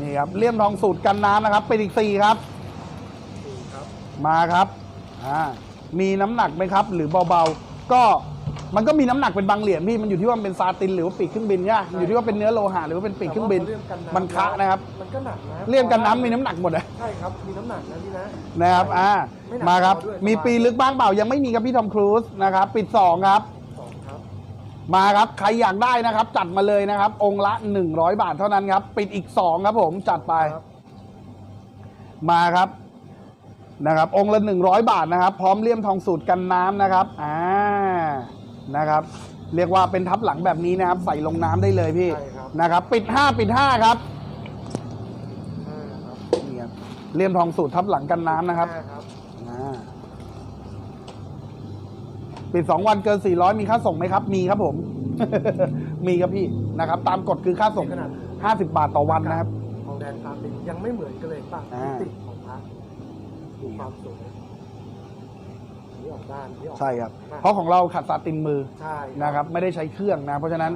นี่ครับเลี่ยมทองสูตรกันน้ำนะครับ เป็นอีกสี่ครับสี่ครับ มาครับอ่ามีน้ำหนักไหมครับ หรือเบาๆ ก็มันก็มีน้ำหนักเป็นบางเหรียญพี่มันอยู่ที่ว่ามันเป็นซาตินหรือว่าปีกเครื่องบินเนี่ยอยู่ที่ว่าเป็นเนื้อโลหะหรือว่าเป็นปีกเครื่องบินแต่ว่าพอเลี่ยมกัำมันคะนะครับมันก็หนักนะเลี่ยมกันน้ำมีน้ำหนักหมดเลย ใช่ครับ มีน้ำหนักนะพี่นะ นะครับ อ่า ไม่หนักมาครับ พอด้วย มีสบายปีลึกบ้างเปล่า ยังไม่มีครับพี่ทอมครูซนะครับ ปิดสองครับสองครับ มาครับ ใครอยากได้นะครับ จัดมาเลยนะครับ องค์ละ 100 บาทเท่านั้นครับ ปิดอีก 2 ครับผมจัดไปครับมาครับนะครับ องค์ละ 100 บาทนะครับ พร้อมเลี่ยมทองสูตรกันน้ำนะครับอ่านะครับ เรียกว่าเป็นทับหลังแบบนี้นะครับ ใส่ลงน้ำได้เลยพี่ใช่ครับนะครับ ปิด 5 ปิด5ครับห้าครับนี่ครับเลี่ยมทองสูตรทับหลังกันน้ำนะครับห้า ครับอ่าปิด2วันเกิน400มีค่าส่งไหมครับ มีครับผม มีครับพี่นะครับ ตามกฎคือค่าส่งขนาด50บาทต่อวันนะครับทองแดงพาเป็นยังไม่เหมือนกันเลยป่ะอ่า มิติของพระดูความสวยนี่ออกด้านนี่ออกใช่ครับมากเพราะของเราขัดซาตินมือใช่นะครับไม่ได้ใช้เครื่องนะ เพราะฉะนั้น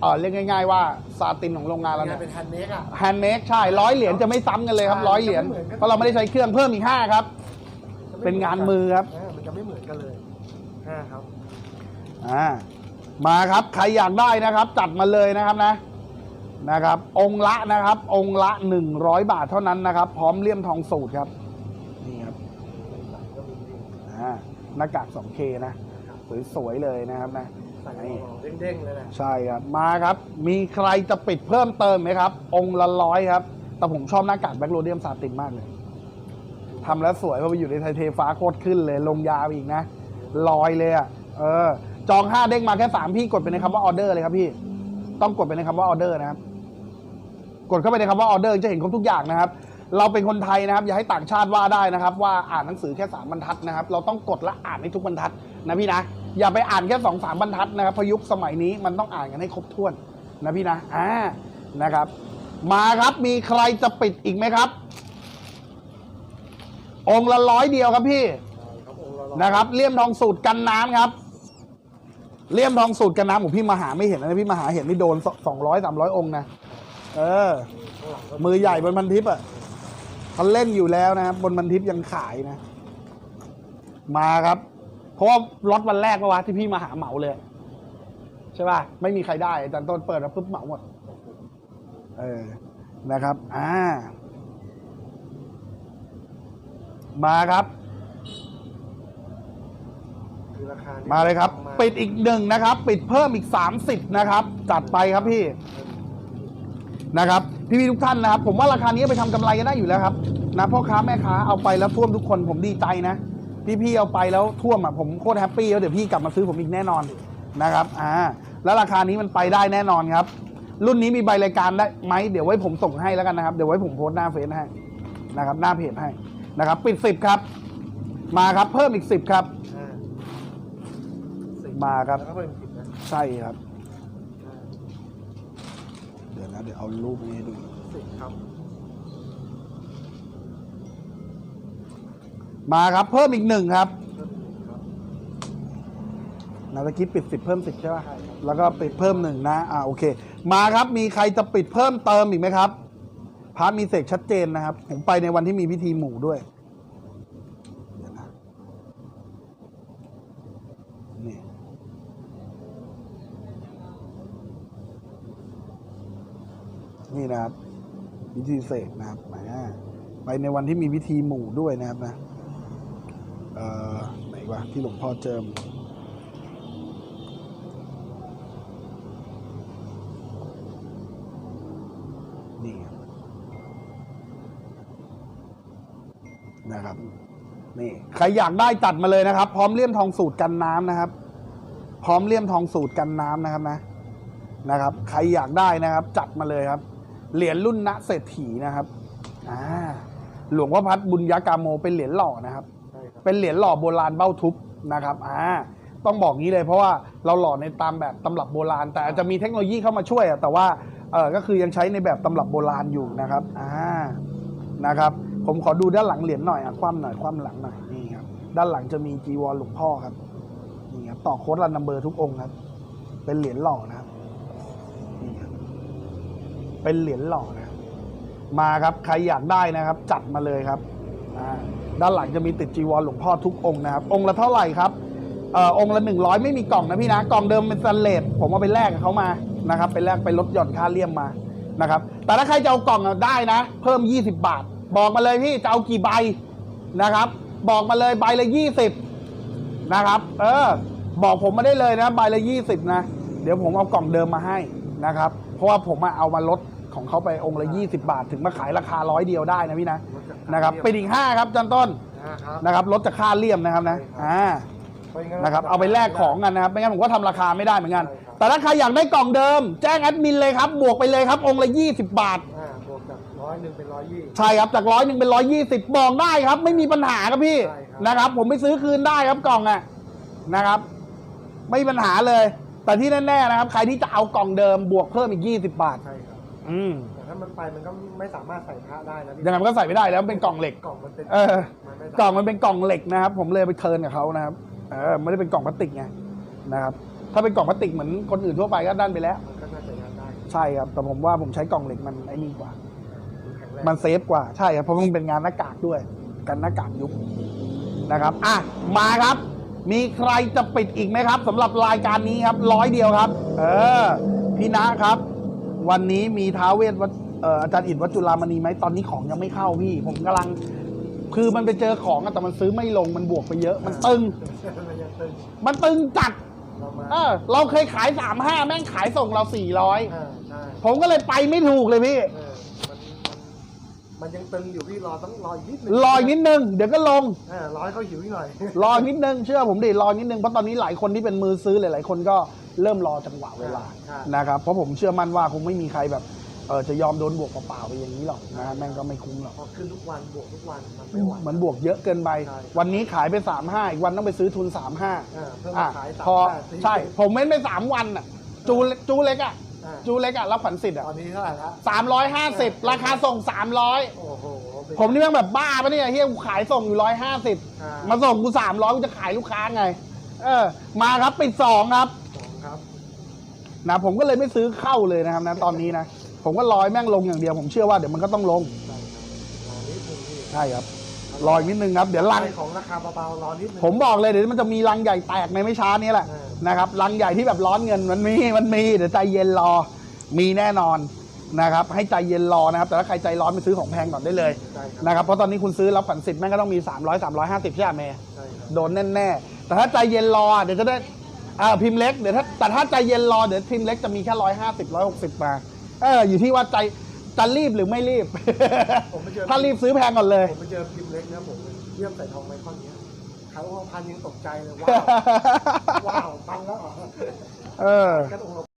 เออเรียกง่าย ๆ ว่าซาตินของโรงงานเรางาเนี่นย เป็นแฮนด์เมดอะ แฮนด์เมดใช่ร้อยเหรียญจะไม่ซ้ำกันเลยครับใช่ร้อยเหรียญจะไม่เหมือนกัน เพราะเราไม่ได้ใช้เครื่องเพิ่มอีกห้าครับ จะไม่เป็นงานมือครับามันจะไม่เหมือนกันเลย ห้าครับ อ่ามาครับใครอยากได้นะครับ จัดมาเลยนะครับนะนะครับ องค์ละนะครับ องค์ละ100บาทเท่านั้นนะครับ พร้อมเลี่ยมทองสูตรครับนี่ครับอ่าหน้ากาก 2K นะสวยๆเลยนะครับนะใส่หล่อๆเด้งๆเลยแหละใช่ครับมาครับ มีใครจะปิดเพิ่มเติมไหมครับ องค์ละร้อยครับ แต่ผมชอบหน้ากากแบ็คโรเดียมซาตินมากเลยทำแล้วสวยเพราะไปอยู่ในไทยเทฟ้าโคตรขึ้นเลยลงยาวอีกนะ ลอยเลยอะเออ จองห้าเด้งมาแค่สามพี่กดไปในคำว่าออเดอร์เลยครับพี่ ต้องกดไปในคำว่าออเดอร์นะครับ กดเข้าไปในคำว่าออเดอร์จะเห็นครบทุกอย่างนะครับ เราเป็นคนไทยนะครับ อย่าให้ต่างชาติว่าได้นะครับ ว่าอ่านหนังสือแค่สามบรรทัดนะครับ เราต้องกดและอ่านให้ทุกบรรทัดนะพี่นะอย่าไปอ่านแค่สองสามบรรทัดนะครับพยุคสมัยนี้มันต้องอ่านกันให้ครบถ้วนนะพี่นะอ่านะครับ มาครับมีใครจะปิดอีกไหมครับ องละร้อยเดียวครับพี่ นะครับเลี่ยมทองสูตรกันน้ำครับ เลี่ยมทองสูตรกันน้ำของพี่มหาไม่เห็นนะพี่มหาเห็นนี่โดนสองร้อยสามร้อยองค์นะเออ มือใหญ่บนพันทิปอะเขาเล่นอยู่แล้วนะครับบนพันทิปยังขายนะ มาครับ เพราะว่าล็อตวันแรกเมื่อวานที่พี่มาหาเหมาเลย ใช่ป่ะไม่มีใครได้อาจารย์ต้นเปิดแล้วปุ๊บเหมาหมด เออนะครับ อ่า มาครับ ราคานี่มาเลยครับมาปิดอีกหนึ่งนะครับ ปิดเพิ่มอีก 30 นะครับ จัดไปครับพี่นะครับ พี่พี่ๆทุกท่านนะครับ ผมว่าราคานี้เอาไปทำกำไรกันได้อยู่แล้วครับนะพ่อค้าแม่ค้าเอาไปแล้วท่วมทุกคนผมดีใจนะพี่พี่ๆเอาไปแล้วท่วมอะผมโคตรแฮปปี้แล้วเดี๋ยวพี่กลับมาซื้อผมอีกแน่นอนนะครับอ่าแล้วราคานี้มันไปได้แน่นอนครับ รุ่นนี้มีใบรายการได้ไหมเดี๋ยวไว้ผมส่งให้แล้วกันนะครับเดี๋ยวไว้ผมโพสต์หน้าเฟซให้นะครับ หน้าเพจให้นะครับ ปิดสิบครับ มาครับเพิ่มอีกสิบครับห้าสิบ มาครับ แล้วก็เป็นสิบนะใช่ครับห้าเดี๋ยวนะเดี๋ยวเอารูปนี้ให้ดู สิบครับมาครับ เพิ่มอีกหนึ่งครับเพิ่มหนึ่งครับนาตะกี้ปิดสิบเพิ่มสิบใช่ป่ะ ใช่ครับแล้วก็ปิดเพิ่มหนึ่งนะ อ่าโอเค มาครับ มีใครจะปิดเพิ่มเติมอีกไหมครับ พระมีเสกชัดเจนนะครับ ผมไปในวันที่มีพิธีหมู่ด้วยเดี๋ยวนะนี่ นี่นะครับพิธีเสกนะครับอ่าไปในวันที่มีพิธีหมู่ด้วยนะครับนะเอ่อไหนวะที่หลวงพ่อเจิมนี่นะครับนี่ใครอยากได้จัดมาเลยนะครับ พร้อมเลี่ยมทองสูตรกันน้ำนะครับ พร้อมเลี่ยมทองสูตรกันน้ำนะครับนะนะครับ ใครอยากได้นะครับ จัดมาเลยครับ เหรียญรุ่นณเศรษฐีนะครับอ่าหลวงพ่อพัดบุญยกาโมเป็นเหรียญหล่อนะครับใช่ครับ เป็นเหรียญหล่อโบราณเบ้าทุบนะครับอ่าต้องบอกงี้เลยเพราะว่าเราหล่อในตามแบบตำรับโบราณ แต่อาจจะมีเทคโนโลยีเข้ามาช่วยอะแต่ว่าเออก็คือยังใช้ในแบบตำรับโบราณอยู่นะครับอ่านะครับ ผมขอดูด้านหลังเหรียญหน่อยอะคว่ำหน่อยคว่ำหลังหน่อยนี่ครับด้านหลังจะมีจีวรหลวงพ่อครับนี่ครับต่อโค้ดรันนัมเบอร์ทุกองค์ครับ เป็นเหรียญหล่อนะครับนี่ครับ เป็นเหรียญหล่อนะมาครับใครอยากได้นะครับ จัดมาเลยครับด้านหลังจะมีติดจีวรหลวงพ่อทุกองค์นะครับ องค์ละเท่าไหร่ครับออองค์ละหนึ่งร้อยไม่มีกล่องนะพี่นะกล่องเดิมเป็นสแตนเลสผมเอาไปแลกกับเขามานะครับไปแลกไปลดหย่อนค่าเลี่ยมมานะครับ แต่ถ้าใครจะเอากล่องได้นะ เพิ่ม 20 บาท บอกมาเลยพี่จะเอากี่ใบนะครับ บอกมาเลยใบละ 20 นะครับ เออ บอกผมมาได้เลยนะใบละ 20 นะ เดี๋ยวผมเอากล่องเดิมมาให้นะครับ ราะว่าผมอะเอามาลดของเขาไปองค์ละ 20 บาท ถึงมาขายราคาร้อยเดียวได้นะพี่นะลดจากนะครับเป็นอีก 5 ครับจันต้นนะครับนะครับลดจากค่าเลี่ยมนะครับนะใช่ครับอ่าไม่งั้นะครับเอาไปแลกของกันนะครับไม่งั้นผมก็ทำราคาไม่ได้เหมือนกันใช่ครับแต่ถ้าใครอยากได้กล่องเดิม แจ้งแอดมินเลยครับ บวกไปเลยครับ องค์ละ 20 บาทอ่าบวกจากร้อยหนึ่งเป็นร้อยยี่ใช่ครับจากร้อยหนึ่งเป็นร้อยยี่สิบบอกได้ครับ ไม่มีปัญหาครับพี่ใช่ครับนะครับ ผมไปซื้อคืนได้ครับกล่องอะนะครับ ไม่มีปัญหาเลย แต่ที่แน่ๆนะครับ ใครที่จะเอากล่องเดิมบวกเพิ่มอีก 20 บาท ใช่ครับ อืมแต่ถ้ามันไปมันก็ไม่สามารถใส่พระได้นะพี่ยังไงมันก็ใส่ไม่ได้แล้วเป็นกล่องเหล็ก กล่องมันเป็นเออ มันไม่กล่องมันเป็นกล่องเหล็กนะครับ ผมเลยไปเทิร์นกับเขานะครับ เออไม่ได้เป็นกล่องพลาสติกไงนะครับ ถ้าเป็นกล่องพลาสติกเหมือนคนอื่นทั่วไปก็ด้านไปแล้ว มันก็น่าจะยังได้ใช่ครับ แต่ผมว่าผมใช้กล่องเหล็กมันไอ้นี่กว่า แข็งแรงมันเซฟกว่าใช่ครับเพราะมันเป็นงานหน้ากากด้วย กันหน้ากากยุบนะครับ อะ มาครับ มีใครจะปิดอีกไหมครับสำหรับรายการนี้ครับ ร้อยเดียวครับ เออ พี่นะครับ วันนี้มีท้าวเวทวัดเอ่ออาจารย์อิดวัดจุฬามณีไหมตอนนี้ของยังไม่เข้าพี่ ผมกำลัง คือมันไปเจอของอะแต่มันซื้อไม่ลงมันบวกไปเยอะมันตึง มันยังตึงมันตึงจัด เรามาเออ เราเคยขายสามห้าแม่งขายส่งเราสี่ร้อยอ่าใช่ผมก็เลยไปไม่ถูกเลยพี่ เออมันมัน มันยังตึงอยู่พี่รอต้องรออีกนิดนึงรออีกนิดนึงเดี๋ยวก็ลงเออรอให้เขาหิวอีกหน่อย รอนิดนึงเชื่อผมดิรอนิดนึงเพราะตอนนี้หลายคนที่เป็นมือซื้อหลายๆคนก็เริ่มรอจังหวะเวลาใช่ นะครับเพราะผมเชื่อมั่นว่าคงไม่มีใครแบบเออจะยอมโดนบวกเปล่าๆไปอย่างนี้หรอกนะฮะแม่งก็ไม่คุ้มหรอก พอขึ้นทุกวันบวกทุกวันมันไม่ไหว มันบวกเยอะเกินไป ใช่ วันนี้ขายไป3ามห้าอีกวันต้องไปซื้อทุน3ามห้าเออเพิ่มอะมาขายสามพอแปดสี่ ใช่ ผมเว้นไปสามวันอะ จูจูเล็กอะอะ จูเล็กอะรับผันสิทธิ์อะตอนนี้เท่าไหร่ละสามร้อยห้าสิบราคาส่งสามร้อยโอ้โหเป็นผมนี่แม่งแบบบ้าปะเนี่ยเฮียกูขายส่งอยู่ร้อยห้าสิบอ่ามาส่งกูสามร้อยกูจะขายลูกค้าไง เออ มาครับปิดสองครับ สองครับ นะผมก็เลยไม่ซื้อเข้าเลยนะครับนะตอนนี้นะ ผมก็รอยแม่งลงอย่างเดียว ผมเชื่อว่าเดี๋ยวมันก็ต้องลง ใช่ครับรอนิดนึงพี่ใช่ครับ รอยนิดนึงครับ เดี๋ยวลังได้ของราคาเบาๆรอนิดนึง ผมบอกเลยเดี๋ยวมันจะมีลังใหญ่แตกในไม่ช้านี้แหละเออ นะครับลังใหญ่ที่แบบร้อนเงินมันมีมันมีเดี๋ยวใจเย็นรอมีแน่นอนนะครับ ให้ใจเย็นรอนะครับ แต่ถ้าใครใจร้อนไปซื้อของแพงก่อนได้เลยใช่ครับนะครับเพราะตอนนี้คุณซื้อรับฝันสิทธิ์แม่งก็ต้องมี 300 350ใช่ไหมเมย์ใช่ครับโดนแน่ๆแต่ถ้าใจเย็นรอเดี๋ยวจะได้อ่าพิมพ์เล็กเดี๋ยวถ้าแต่ถ้าใจเย็นรอเดี๋ยวพิมพ์เล็กจะมีแค่ร้อยห้าสิบร้อยหกสิบมาเอออยู่ที่ว่าใจ จะรีบหรือไม่รีบ ผมไปเจอถ้ารีบซื้อแพงก่อนเลย ผมไปเจอพิมพ์เล็กนะผมเยี่ยมใส่ทองไมคอนเนี้ยเขาเอาพันยังตกใจเลยว้าวว้าวพันแล้วเหรอเออกันองค์ละ